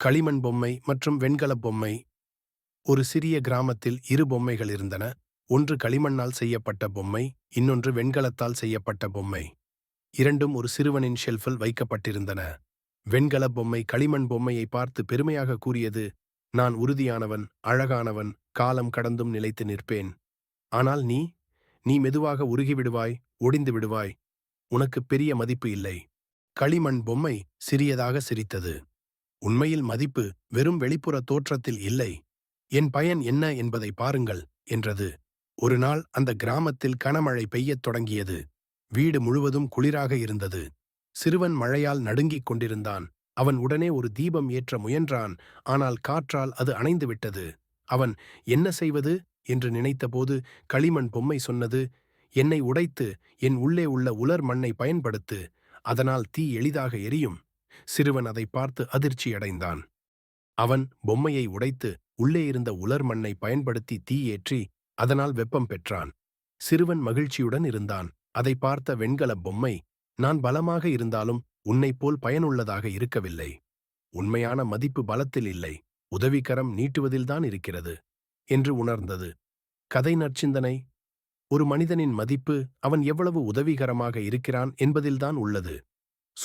களிமண் பொம்மை மற்றும் வெண்கலப் பொம்மை. ஒரு சிறிய கிராமத்தில் இரு பொம்மைகள் இருந்தன. ஒன்று களிமண்ணால் செய்யப்பட்ட பொம்மை இன்னொன்று வெண்கலத்தால் செய்யப்பட்ட பொம்மை. இரண்டும் ஒரு சிறுவனின் ஷெல்ஃபில் வைக்கப்பட்டிருந்தன. வெண்கலப் பொம்மை களிமண் பொம்மையை பார்த்து பெருமையாக கூறியது நான் உறுதியானவன் அழகானவன் காலம் கடந்தும் நிலைத்து நிற்பேன். ஆனால் நீ நீ மெதுவாக உருகிவிடுவாய் ஒடிந்து விடுவாய். உனக்கு பெரிய மதிப்பு இல்லை. களிமண் பொம்மை சிறியதாக சிரித்தது. உண்மையில் மதிப்பு வெறும் வெளிப்புற தோற்றத்தில் இல்லை. என் பயன் என்ன என்பதை பாருங்கள் என்றது. ஒரு நாள் அந்த கிராமத்தில் கனமழை பெய்யத் தொடங்கியது. வீடு முழுவதும் குளிராக இருந்தது. சிறுவன் மழையால் நடுங்கிக் கொண்டிருந்தான். அவன் உடனே ஒரு தீபம் ஏற்ற முயன்றான். ஆனால் காற்றால் அது அணைந்துவிட்டது அவன் என்ன செய்வது? என்று நினைத்தபோது களிமண் பொம்மை சொன்னது என்னை உடைத்து என் உள்ளே உள்ள உலர் மண்ணை பயன்படுத்து. அதனால் தீ எளிதாக எரியும். சிறுவன் அதை பார்த்து அதிர்ச்சியடைந்தான். அவன் பொம்மையை உடைத்து உள்ளே இருந்த உலர் மண்ணை பயன்படுத்தி தீயேற்றி அதனால் வெப்பம் பெற்றான். சிறுவன் மகிழ்ச்சியுடன் இருந்தான். அதை பார்த்த வெண்கலப் பொம்மை நான் பலமாக இருந்தாலும் உன்னைப் போல் பயனுள்ளதாக இருக்கவில்லை. உண்மையான மதிப்பு பலத்தில் இல்லை. உதவிக்கரம் நீட்டுவதில்தான் இருக்கிறது என்று உணர்ந்தது. கதை நற்சிந்தனை. ஒரு மனிதனின் மதிப்பு அவன் எவ்வளவு உதவிகரமாக இருக்கிறான் என்பதில்தான் உள்ளது.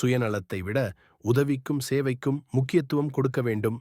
சுயநலத்தை விட உதவிக்கும் சேவைக்கும் முக்கியத்துவம் கொடுக்க வேண்டும்.